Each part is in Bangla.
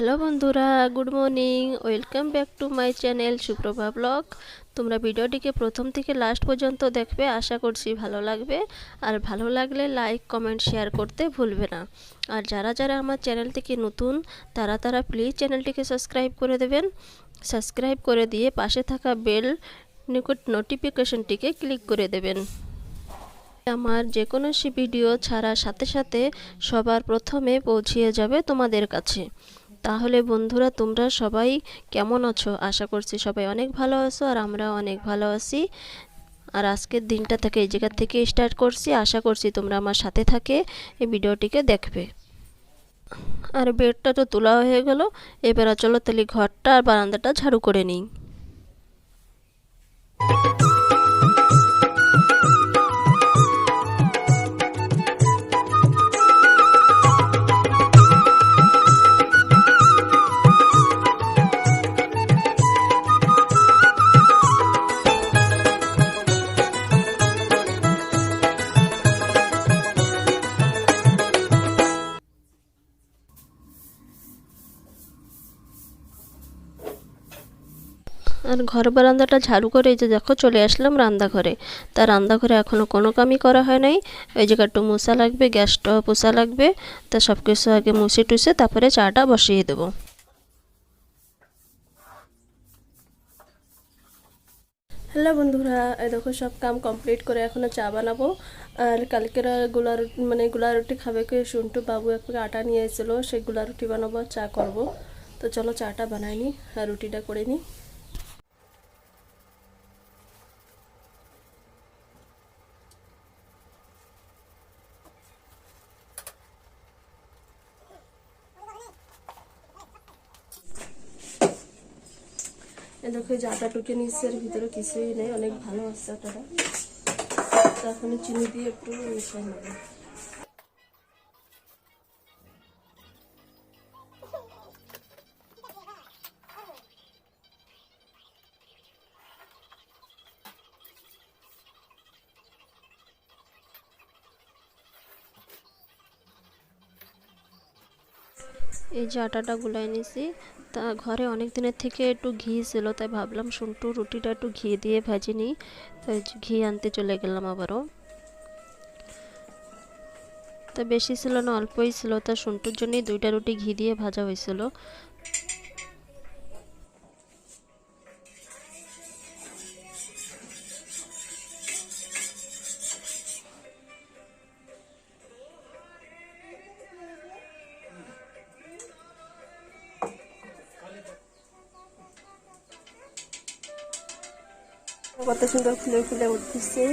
হ্যালো বন্ধুরা, good morning. Welcome back to my channel Suprabha vlog. তোমরা ভিডিওটিকে প্রথম থেকে লাস্ট পর্যন্ত দেখবে, আশা করছি ভালো লাগবে। আর ভালো লাগলে লাইক, কমেন্ট, শেয়ার করতে ভুলবে না। আর যারা যারা আমার চ্যানেল থেকে নতুন, তারা তারা প্লিজ চ্যানেলটিকে সাবস্ক্রাইব করে দেবেন। সাবস্ক্রাইব করে দিয়ে পাশে থাকা বেল নিকট নোটিফিকেশনটিকে ক্লিক করে দেবেন। আমার যে কোনো ভিডিও ছাড়ার সাথে সাথে সবার প্রথমে পৌঁছিয়ে যাবে তোমাদের কাছে। তাহলে বন্ধুরা, তোমরা সবাই কেমন আছো? আশা করছি সবাই অনেক ভালো আছো আর আমরা অনেক ভালো আছি। আর আজকের দিনটা থেকে এই জায়গা থেকে স্টার্ট করছি। আশা করছি তোমরা আমার সাথে থাকে, এই ভিডিওটিকে দেখবে। আর বেডটা তো তোলা হয়ে গেল। এবার চলো তাহলে ঘরটা আর বারান্দাটা ঝাড়ু করে নিই। আর ঘর বারান্দাটা ঝাড়ু করে এই যে দেখো চলে আসলাম রান্নাঘরে। তা রান্নাঘরে এখনও কোনো কামই করা হয় নাই। ওই একটু মুছা লাগবে গ্যাসটা পোষা লাগবে, তা সব কিছু আগে মুছে টুসে তারপরে চাটা বসিয়ে দেবো। হ্যালো বন্ধুরা দেখো সব কাম কমপ্লিট করে এখনও চা বানাবো। আর কালকেরগুলা রুটি মানে গুলা রুটি খাবে কে? শুনটু বাবু একটু আটা নিয়ে এসেছিল, সেই গুলা রুটি বানাবো চা করব। তো চলো চাটা বানাই নি, আর রুটিটা করে নিই এ দেখো এই যে টুকে নিচ্ছে এর ভিতরে কিছুই নেই, অনেক ভালো আছে আটাটা তো এখন চিনি দিয়ে একটু মিশাই নেব। এই যে আটাটা গুলাই নিছি। তা ঘরে অনেক দিনের থেকে একটু ঘি ছিল, তাই ভাবলাম শুনটু রুটিটা একটু ঘি দিয়ে ভেজে নিই। তাই ঘি আনতে চলে গেলাম আবারও। তা বেশি ছিল না, অল্পই ছিল। তা শুনটুর জন্যই দুইটা রুটি ঘি দিয়ে ভাজা হয়েছিল। কত সুন্দর ফুলে ফুলে উঠতেছে।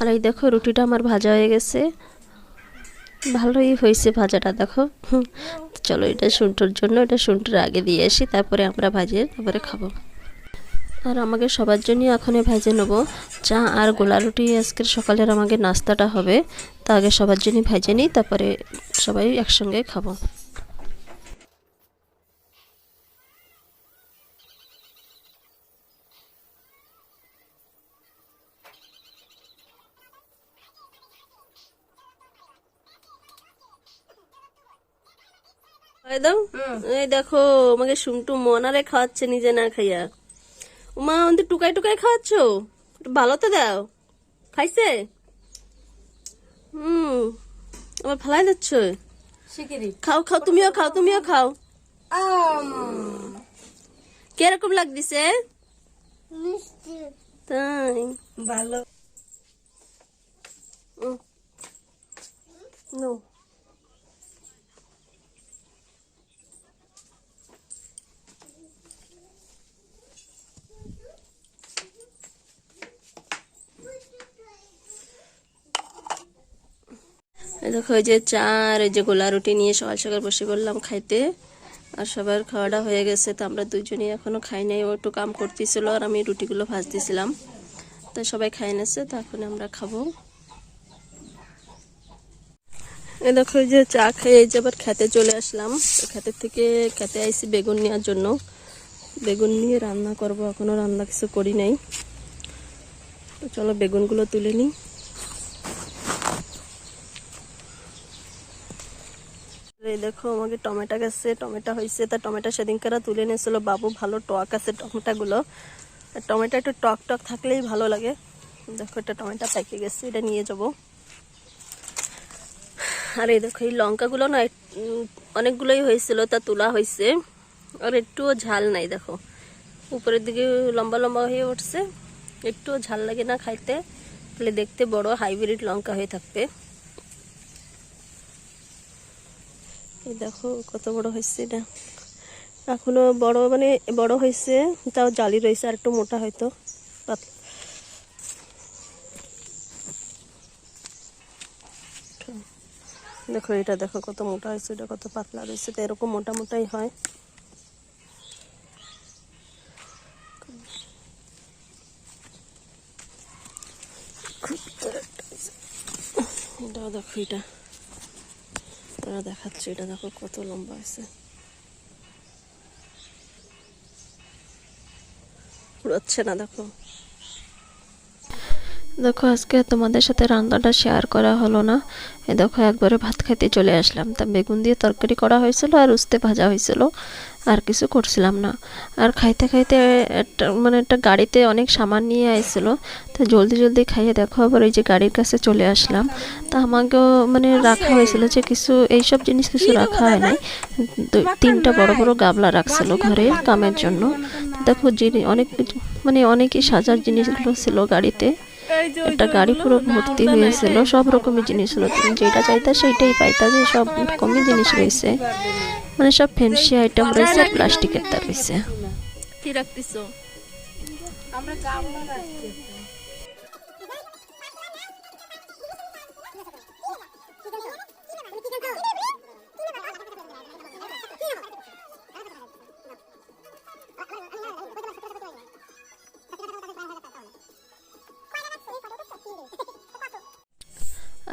আর এই দেখো, রুটিটা আমার ভাজা হয়ে গেছে। ভালোই হয়েছে ভাজাটা, দেখো। চলো, এটা শুন্টুর জন্য, এটা শুন্টুর আগে দিয়ে আসি, তারপরে আমরা ভাজিয়ে, তারপরে খাব। আর আমাকে সবার জন্যই এখন ভেজে নেব। চা আর গোলা রুটি আজকের সকালের আমাকে নাস্তাটা হবে তা আগে সবার জন্যই ভেজে নিই তারপরে সবাই একসঙ্গে খাব। দাও? এই দেখো আমাকে শুনটু মনারে খাওয়াচ্ছে নিজে না খাইয়া। উমা আমাদের টুকাই টুকাই খাওয়াচ্ছ? ভালো তো দাও। খাইছে? হুম আবার ফালাই দিচ্ছ? খাও খাও তুমিও খাও তুমিও খাও। কীরকম লাগতেছে? তাই। ভালো। নো। দেখো যে চা আর এই যে গোলা রুটি নিয়ে সকাল সকাল বসে পড়লাম খাইতে। আর সবার খাওয়াটা হয়ে গেছে, তো আমরা দুজনেই এখনও খাই নাই। ও একটু কাম করতেছিল আর আমি রুটিগুলো ভাজতেছিলাম। তো সবাই খাই নেছে, তো এখন আমরা খাব। এই দেখো যে চা খেয়ে যে আবার খেতে চলে আসলাম। তো খেতের থেকে খেতে আইসি বেগুন নেওয়ার জন্য। বেগুন নিয়ে রান্না করব, এখনও রান্না কিছু করি নাই। তো চলো বেগুনগুলো তুলে নিই। এই দেখো, আমাকে টমেটো গেছে, টমেটো হয়েছে। তা টমেটো সেদিনকারা তুলে নিয়েছিল বাবু, ভালো টক আছে টমেটোগুলো। টমেটো একটু টক টক থাকলেই ভালো লাগে। দেখো এটা টমেটো পেকে গেছে, এটা নিয়ে যাব। আর এই দেখো, এই লঙ্কাগুলো না অনেকগুলোই হয়েছিল, তা তোলা হয়েছে। আর একটুও ঝাল নাই, দেখো। উপরের দিকে লম্বা লম্বা হয়ে উঠছে। একটুও ঝাল লাগে না খাইতে, তাহলে দেখতে বড় হাইব্রিড লঙ্কা হয়ে থাকবে। এই দেখো কত বড় হয়েছে এটা। এখনও বড় মানে বড় হয়েছে, তাও জালি রয়েছে আর একটু মোটা হয়তো। দেখো, এটা দেখো কত মোটা হয়েছে, এটা কত পাতলা রয়েছে, তো এরকম মোটা মোটাই হয়। এটাও দেখো, এটা। তারা দেখাচ্ছে, এটা দেখো কত লম্বা আছে পুরোচ্ছে না, দেখো। দেখো, আজকে তোমাদের সাথে রান্নাটা শেয়ার করা হলো না। এ দেখো, একবারে ভাত খাইতে চলে আসলাম। তা বেগুন দিয়ে তরকারি করা হয়েছিল আর উস্তে ভাজা হয়েছিল। আর কিছু করছিলাম না। আর খাইতে খাইতে একটা মানে একটা গাড়িতে অনেক সামান নিয়ে আইছিল। তো জলদি জলদি খাইয়ে দেখো, আবার ওই যে গাড়ির কাছে চলে আসলাম। তা আমাকেও মানে রাখা হয়েছিল যে কিছু, এইসব জিনিস কিছু রাখা হয় নাই। তিনটা বড় বড় গাবলা রাখছিল ঘরে কামের জন্য। দেখো অনেক মানে অনেকই সাজার জিনিসগুলো ছিল গাড়িতে। একটা গাড়ি পুরো ভর্তি হয়েছিল, সব রকমের জিনিস হলো তুমি যেটা চাইতা সেইটাই পাইতা, যে সব কমই জিনিস রয়েছে। মানে সব ফ্যান্সি আইটেম রয়েছে আর প্লাস্টিকের তার রয়েছে। কি রাখতেছো? আমরা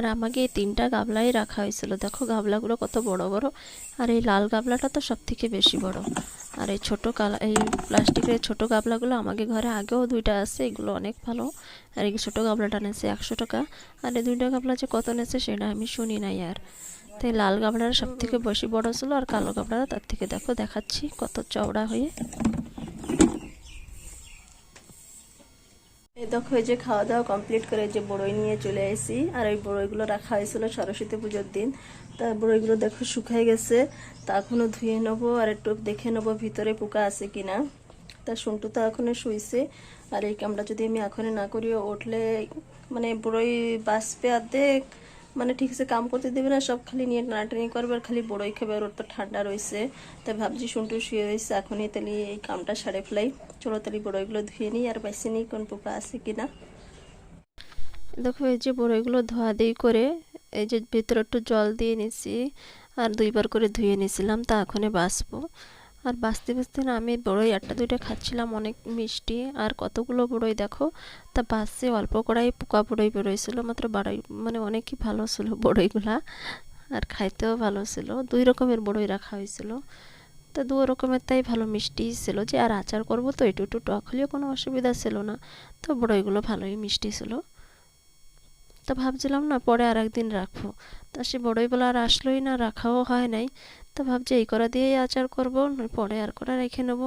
আর আমাকে এই তিনটা গাবলাই রাখা হয়েছিল। দেখো গাবলাগুলো কত বড় বড়। আর এই লাল গাবলাটা তো সব থেকে বেশি বড়। আর এই ছোটো কালা, এই প্লাস্টিকের ছোটো গাবলাগুলো আমাকে ঘরে আগেও দুইটা আছে, এগুলো অনেক ভালো। আর এই ছোটো গাবলাটা নেছে একশো টাকা। আর এই দুইটা গাবলা যে কত নেছে সেটা আমি শুনি নাই আর। তাই লাল গাবলাটা সব থেকে বেশি বড় ছিল আর কালো গাবলাটা তার থেকে দেখো দেখাচ্ছি কত চওড়া হয়ে। এই দেখো যে খাওয়া দাওয়া কমপ্লিট করে যে বড়ই নিয়ে চলে আসি আর ওই বড়ইগুলো রাখা হয়েছিল সরস্বতী পুজোর দিন। তা বড়ইগুলো দেখো শুকায় গেছে। তা এখনও ধুয়ে নেব আর একটু দেখে নেব ভিতরে পোকা আছে কিনা। তা সন্টু তো এখনও শুইছে। আর এই কামটা যদি আমি এখনই না করি উঠলে মানে বড়ই বাঁচবে অর্ধেক। মানে ঠিকসে কাম করতে দেবে না, সব খালি নিয়ে টানাটানি করবে আর খালি বড়ই খাবে আর ওর তো ঠান্ডা রয়েছে। তাই ভাবছি শুনটু শুয়ে রয়েছে, এখনই তাহলে এই কামটা সারে ফেলাই। চলো তাহলে বড়ইগুলো ধুয়ে নিই আর বাইসে নিই কোন পোকা আছে কিনা। দেখো, এই যে বড়ইগুলো ধোয়া দিই করে, এই যে ভিতরে একটু জল দিয়ে নিছি আর দুইবার করে ধুয়ে নিয়েছিলাম তা এখনই বাঁচবো। আর বাঁচতে বাঁচতে না আমি বড়ই একটা দুইটা খাচ্ছিলাম, অনেক মিষ্টি। আর কতগুলো বড়ই দেখো, তা বাঁচছে অল্প করাই পোকা বড়ই বেরোয়ছিল, মাত্র বাড়াই মানে অনেকই ভালো ছিল বড়ইগুলা। আর খাইতেও ভালো ছিল, দুই রকমের বড়ই রাখা হয়েছিল। তা দু রকমের তাই ভালো মিষ্টি ছিল যে, আর আচার করব তো, একটু একটু টক হলেও কোনো অসুবিধা ছিল না। তো বড়ইগুলো ভালোই মিষ্টি ছিল। তা ভাবছিলাম না পরে আর একদিন রাখব। তা সে বড়ই বলে আর আসলোই না, রাখাও হয় নাই। তা ভাবছি এই করা দিয়েই আচার করব পরে আর করা রেখে নেব।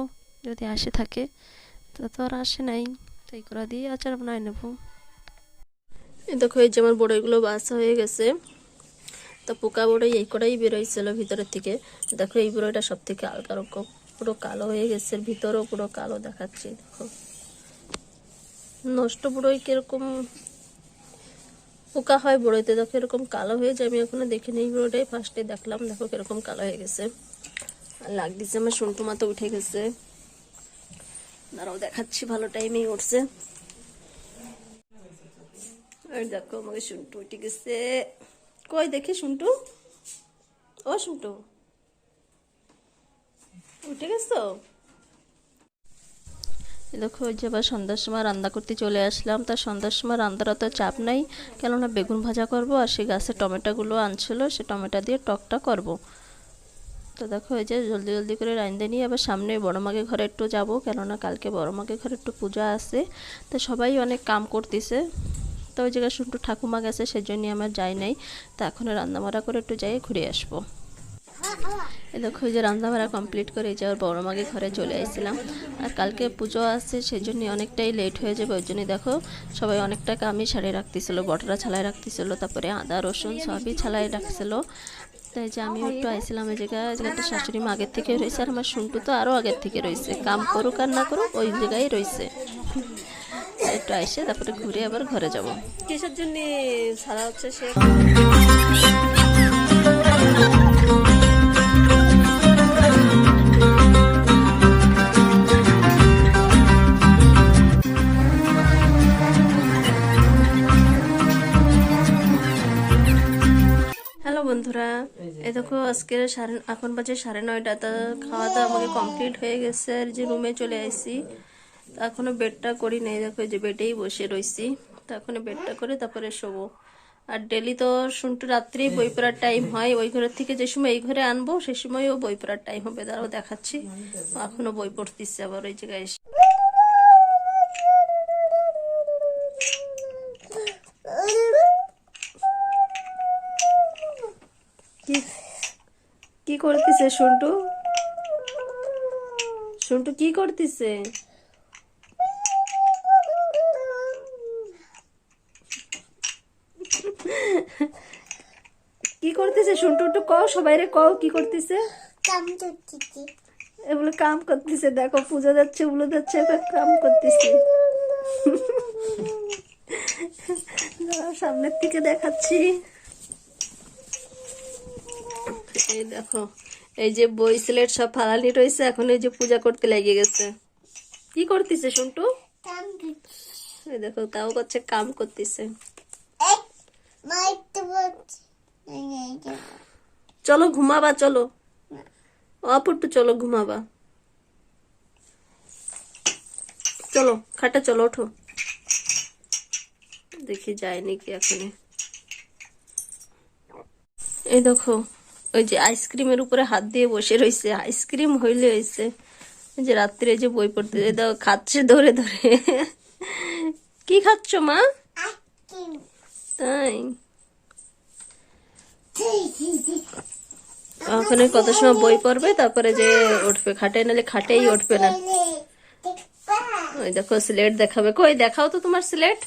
যদি আসে থাকে, তা তো আর আসে নাই, তো এই করা দিয়েই আচার বানায় নেব। দেখো, এই যে আমার বড়ইগুলো বাসা হয়ে গেছে। তো পোকা বড়ই এই কটাই বেরোইছিল ভিতরের থেকে। দেখো, এই বড়ইটা সব থেকে আলগা রকম পুরো কালো হয়ে গেছে, ভিতরেও পুরো কালো দেখাচ্ছে, দেখো। নষ্ট বড়ই কীরকম পোকা হয় বড়োতে দেখো এরকম কালো হয়ে যায়। আমি এখনও দেখিনি এই বড়োটাই ফার্স্টে দেখলাম, দেখো কীরকম কালো হয়ে গেছে। আর লাগ আমার সন্টু মাথা উঠে গেছে। দাঁড়াও, দেখাচ্ছি, ভালো টাইমেই উঠছে। আর দেখো, আমাকে শুনটু উঠে গেছে। কই দেখি শুনটু ও শুনটু উঠে গেছো? দেখো ওই যে আবার সন্ধ্যার সময় রান্না করতে চলে আসলাম। তা সন্ধ্যার সময় রান্নার অত চাপ নাই, কেননা বেগুন ভাজা করব আর সেই গাছের টমেটোগুলো আনছিল, সে টমেটো দিয়ে টকটা করব। তো দেখো, এই যে জলদি জলদি করে রাঁধতে নিয়ে আবার সামনে বড় মাকে ঘরে একটু যাব, কেননা কালকে বড় মাকে ঘরে একটু পূজা আছে। তো সবাই অনেক কাম করতেছে। তো ওই জায়গায় শুধু ঠাকুমা গেছে, সেজন্যই আমার যাই নাই। তা এখন রান্নাবাড়া করে একটু যাই ঘুরে আসব। এই দেখো যে রান্নাবাড়া কমপ্লিট করে যে ওর বড় মাকে ঘরে চলে আসছিলাম। আর কালকে পুজো আসছে সেই জন্য অনেকটাই লেট হয়ে যাবে, ওই জন্যই দেখো, সবাই অনেকটা কামই ছাড়িয়ে রাখতেছিল, বটরা ছালাই রাখতেছিল, তারপরে আদা, রসুন সবই ছালাই রাখছিল। তাই যে আমি একটু আইছিলাম এই জায়গায় জায়গাটা শাশুড়ি মা আগের থেকে রয়েছে, আর আমার শুনটু তো আরও আগের থেকে রয়েছে। কাম করুক আর না করুক, ওই জায়গায় রয়েছে। একটু আইসে, তারপরে ঘুরে আবার ঘরে যাব। কিসের জন্য হচ্ছে সে? বন্ধুরা এ দেখো আজকে সাড়ে এখন বাজে সাড়ে নয়টা, তো খাওয়া দাওয়া আমাকে কমপ্লিট হয়ে গেছে, আর যে রুমে চলে আসি তো এখনও বেডটা করি নাই, দেখো যে বেডেই বসে রইছি। তো এখনও বেডটা করে তারপরে শোবো। আর ডেলি তো শুনটু রাত্রেই বই পড়ার টাইম হয়, ওই ঘরের থেকে যে সময় এই ঘরে আনব সেই সময়ও বই পড়ার টাইম হবে, তারাও দেখাচ্ছি। এখনও বই পড়তেছে আবার ওই জায়গায় এসে। করতেছে শুন্টু? শুন্টু কি করতেছে? কি করতেছে শুন্টু? একটু কও সবাই রে কও কি করতেছে? কাম করতেছি। এগুলো কাম করতেছে দেখো পূজা যাচ্ছে উলো যাচ্ছে কাম করতেছে। সামনের থেকে দেখাচ্ছি। এই দেখো এই যে বই সিলেট সব ফালানি রয়েছে এখন এই যে পূজা করতে লেগে গেছে। কি করতেছে শুনটু? এই দেখো তাও করছে কাম করতেছে। চলো ঘুমাবা চলো। অপুট্টু চলো ঘুমাবা। চলো খাটে চলো ওঠো। দেখি যায় নাকি এখনই। এই দেখো ওই যে আইসক্রিমের উপরে হাত দিয়ে বসে রয়েছে আইসক্রিম হইলে হয়েছে যে রাত্রে যে বই পড়তে দেখো খাচ্ছে ধরে ধরে। কি খাচ্ছ মা? তাই। ওখানে কত সময় বই পড়বে, তারপরে যে উঠবে। খাটে নালে খাটেই উঠবে না। ওই দেখো, সিলেট দেখাবে। কই, দেখাও তো তোমার সিলেট।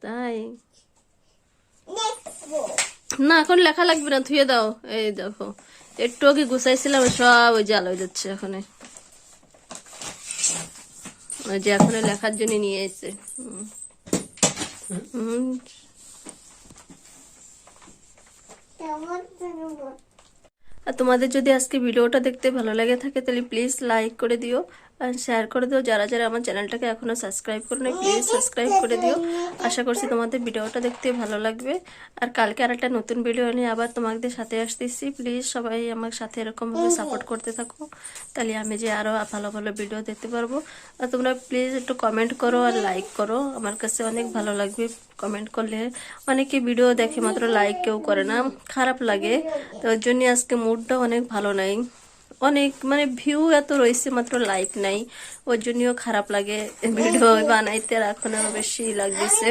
তাই। না, এখন লেখা লাগবে না, ধুয়ে দাও। এই দেখো, একটু আগে গুছাইছিলাম, সব ওই জাল হয়ে যাচ্ছে এখানে ওই যে এখন লেখার জন্য নিয়ে এসে। আর তোমাদের যদি আজকে ভিডিওটা দেখতে ভালো লাগে থাকে, তাহলে প্লিজ লাইক করে দিও। শেয়ার করে দিও। যারা যারা আমার চ্যানেলটাকে এখনও সাবস্ক্রাইব করে নাই প্লিজ সাবস্ক্রাইব করে দিও। আশা করছি তোমাদের ভিডিওটা দেখতে ভালো লাগবে। আর কালকে আর একটা নতুন ভিডিও নিয়ে আবার তোমাদের সাথে আসতেছি। প্লিজ সবাই আমার সাথে এরকমভাবে সাপোর্ট করতে থাকো। তাহলে আমি যে আরও ভালো ভালো ভিডিও দেখতে পারব। আর তোমরা প্লিজ একটু কমেন্ট করো আর লাইক করো। আমার কাছে অনেক ভালো লাগবে কমেন্ট করলে। অনেকে ভিডিও দেখে মাত্র লাইক কেউ করে না। খারাপ লাগে। তো ওর জন্য আজকে মুডটা অনেক ভালো নাই। অনেক মানে ভিউ এত রয়েছে মাত্র লাইক নাই। ওর জন্যও খারাপ লাগে ভিডিও বানাইতে আর এখন বেশি লাগতেছে।